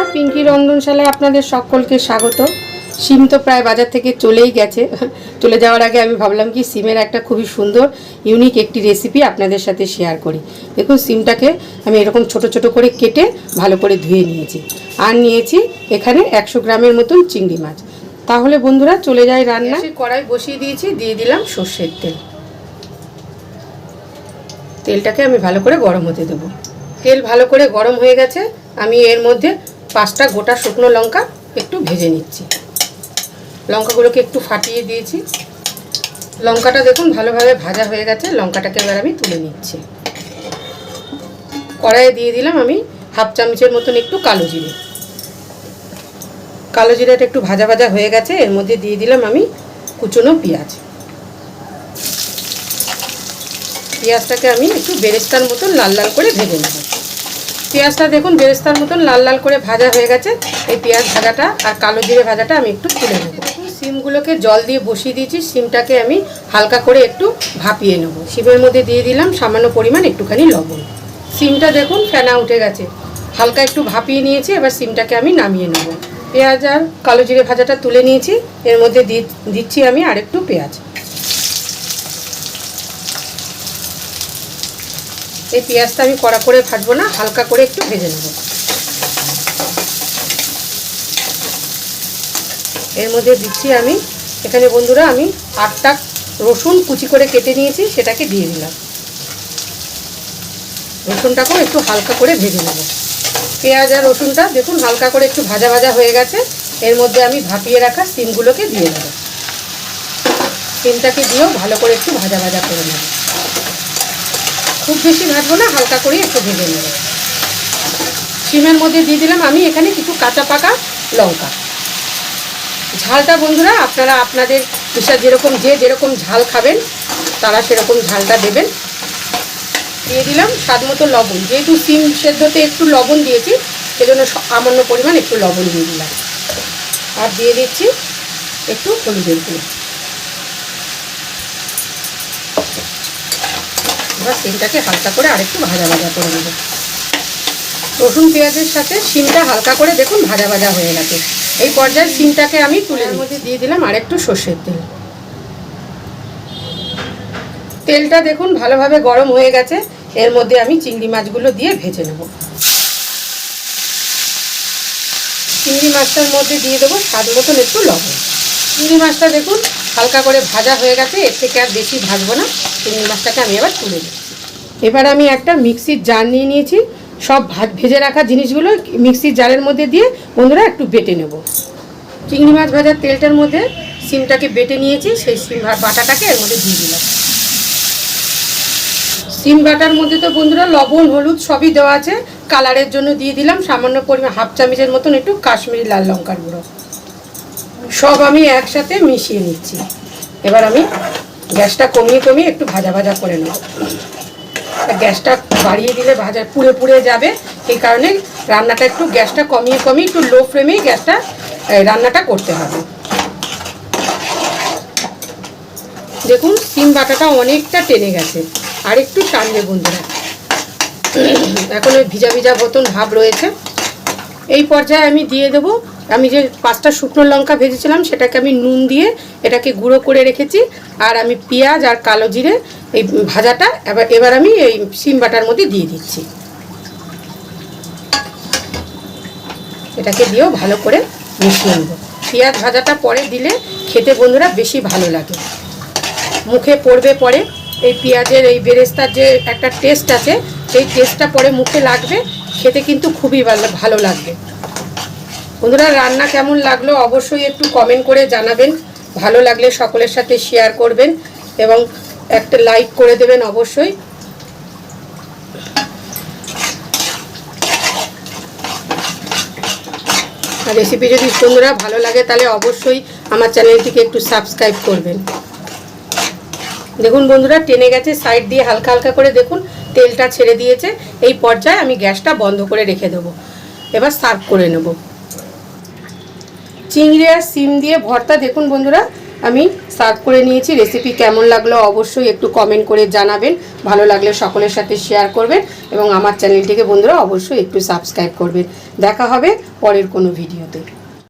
বন্ধুরা পিঙ্কি রন্ধনশালায় আপনাদের সকলকে স্বাগত। সিম তো প্রায় বাজার থেকে চলেই গেছে। চলে যাওয়ার আগে আমি ভাবলাম কি, সিমের একটা খুবই সুন্দর ইউনিক একটি রেসিপি আপনাদের সাথে শেয়ার করি। দেখুন, সিমটাকে আমি এরকম ছোট ছোট করে কেটে ভালো করে ধুয়ে নিয়েছি। আর নিয়েছি এখানে একশো গ্রামের মতন চিংড়ি মাছ। তাহলে বন্ধুরা, চলে যায় রান্না। কড়াই বসিয়ে দিয়েছি, দিয়ে দিলাম সর্ষের তেল। তেলটাকে আমি ভালো করে গরম হতে দেবো। তেল ভালো করে গরম হয়ে গেছে। আমি এর মধ্যে পাঁচটা গোটা শুকনো লঙ্কা একটু ভেজে নিচ্ছি। লঙ্কাগুলোকে একটু ফাটিয়ে দিয়েছি। লঙ্কাটা দেখুন ভালোভাবে ভাজা হয়ে গেছে। লঙ্কাটাকে এবার আমি তুলে নিচ্ছি। কড়াইয়ে দিয়ে দিলাম আমি হাফ চামচের মতন একটু কালো জিরে। কালো জিরাটা একটু ভাজা ভাজা হয়ে গেছে। এর মধ্যে দিয়ে দিলাম আমি কুচনো পেঁয়াজ। পেঁয়াজটাকে আমি একটু বেরেস্তার মতন লাল লাল করে ভেজে নেব। পেঁয়াজটা দেখুন, বেরেস্তার মতন লাল লাল করে ভাজা হয়ে গেছে। এই পেঁয়াজ ভাজাটা আর কালো জিরে ভাজাটা আমি একটু তুলে নেব। সিমগুলোকে জল দিয়ে বসিয়ে দিয়েছি, সিমটাকে আমি হালকা করে একটু ভাপিয়ে নেব। সিমের মধ্যে দিয়ে দিলাম সামান্য পরিমাণ একটুখানি লবণ। সিমটা দেখুন ফেনা উঠে গেছে। হালকা একটু ভাপিয়ে নিয়েছি, এবার সিমটাকে আমি নামিয়ে নেব। পেঁয়াজ আর কালো জিরে ভাজাটা তুলে নিয়েছি, এর মধ্যে দিচ্ছি আমি আরেকটু পেঁয়াজ। এই পেঁয়াজটা আমি কড়া করে ভাজবো না, হালকা করে একটু ভেজে নেব। এর মধ্যে দিচ্ছি আমি, এখানে বন্ধুরা আমি আটটা রসুন কুচি করে কেটে নিয়েছি, সেটাকে দিয়ে দিলাম। রসুনটাকেও একটু হালকা করে ভেজে নেব। পেঁয়াজ আর রসুনটা দেখুন হালকা করে একটু ভাজা ভাজা হয়ে গেছে, এর মধ্যে আমি ভাপিয়ে রাখা সিমগুলোকে দিয়ে দেব। সিমটাকে দিয়েও ভালো করে একটু ভাজা ভাজা করে নেব। খুব বেশি ভাজবো না, হালকা করে একটু ভেজে নেব। সিমের মধ্যে দিয়ে দিলাম আমি এখানে কিছু কাঁচা পাকা লঙ্কা। ঝালটা বন্ধুরা আপনারা আপনাদের হিসাব যেরকম যে যেরকম ঝাল খাবেন, তারা সেরকম ঝালটা দেবেন। দিয়ে দিলাম স্বাদ মতো লবণ। যেহেতু সিম সেদ্ধতে একটু লবণ দিয়েছি, সেজন্য সামান্য পরিমাণ একটু লবণ দিয়ে দিলাম। আর দিয়ে দিচ্ছি একটু হলুদের গুঁড়ো। এবার সিমটাকে হালকা করে আরেকটু ভাজা ভাজা করে নেব। রসুন পেঁয়াজের সাথে সিমটা হালকা করে দেখুন ভাজা ভাজা হয়ে গেছে। এই পর্যায়ে সিমটাকে আমি তুলের মধ্যে দিয়ে দিলাম আরেকটু সর্ষের তেল। তেলটা দেখুন ভালোভাবে গরম হয়ে গেছে। এর মধ্যে আমি চিংড়ি মাছগুলো দিয়ে ভেজে নেব। চিংড়ি মাছটার মধ্যে দিয়ে দেবো স্বাদ মতন একটু লবণ। চিংড়ি মাছটা দেখুন হালকা করে ভাজা হয়ে গেছে এর থেকে আর বেশি ভাজবো না। চিংড়ি মাছটাকে আমি এবার তুলে দিচ্ছি এবার আমি একটা মিক্সির জার নিয়ে নিয়েছি। সব ভাত ভেজে রাখা জিনিসগুলো মিক্সির জারের মধ্যে দিয়ে বন্ধুরা একটু বেটে নেব। চিংড়ি মাছ ভাজার তেলটার মধ্যে সিমটাকে বেটে নিয়েছি, সেই সিম বাটাটাকে এর মধ্যে দিয়ে দিলাম। সিম বাটার মধ্যে তো বন্ধুরা লবণ, হলুদ সবই দেওয়া আছে। কালারের জন্য দিয়ে দিলাম, সামান্য পরিমাণ হাফ চামচের মতন একটু কাশ্মীরি লাল লঙ্কার গুঁড়ো। সব আমি একসাথে মিশিয়ে নিচ্ছি। এবার আমি গ্যাসটা কমিয়ে কমিয়ে একটু ভাজা ভাজা করে নেব গ্যাসটা বাড়িয়ে দিলে ভাজা পুড়ে পুড়ে যাবে, এই কারণে রান্নাটা একটু গ্যাসটা কমিয়ে কমিয়ে একটু লো ফ্লেমেই গ্যাসটা রান্নাটা করতে হবে। দেখুন সিম বাটাটা অনেকটা টেনে গেছে। আর একটু টানবে বন্ধুরা। এখন ওই ভিজা ভিজা মতন ভাব রয়েছে। এই পর্যায়ে আমি দিয়ে দেবো আমি যে পাঁচটা শুকনো লঙ্কা ভেজেছিলাম, সেটাকে আমি নুন দিয়ে এটাকে গুঁড়ো করে রেখেছি, আর আমি পেঁয়াজ আর কালো জিরে এই ভাজাটা এবার এবার আমি এই সিম বাটার মধ্যে দিয়ে দিচ্ছি। এটাকে দিয়েও ভালো করে মিশিয়ে নেব। পেঁয়াজ ভাজাটা পরে দিলে খেতে বন্ধুরা বেশি ভালো লাগে। মুখে পড়বে পরে। এই পেঁয়াজের, এই বেরেস্তার যে একটা টেস্ট আছে, সেই টেস্টটা পরে মুখে লাগবে, খেতে কিন্তু খুবই ভালো ভালো লাগবে। বন্ধুরা, রান্না কেমন লাগল অবশ্যই একটু কমেন্ট করে জানাবেন। ভালো লাগলে সকলের সাথে শেয়ার করবেন এবং একটা লাইক করে দেবেন অবশ্যই। রেসিপি যদি বন্ধুরা ভালো লাগে, তাহলে অবশ্যই আমার চ্যানেলটিকে একটু সাবস্ক্রাইব করবেন। দেখুন বন্ধুরা, টেনে গেছে সাইড দিয়ে হালকা হালকা করে দেখুন, তেলটা ছেড়ে দিয়েছে। এই পর্যায়ে আমি গ্যাসটা বন্ধ করে রেখে দেবো। এবার সার্ভ করে নেব। চিংড়ি আর সিম দিয়ে ভর্তা। দেখুন বন্ধুরা, আমি সার্ভ করে নিয়েছি। রেসিপি কেমন লাগল অবশ্যই একটু কমেন্ট করে জানাবেন। ভালো লাগলে সকলের সাথে শেয়ার করবেন এবং আমার চ্যানেলটিকে বন্ধুরা অবশ্যই একটু সাবস্ক্রাইব করবেন। দেখা হবে পরের কোনো ভিডিওতে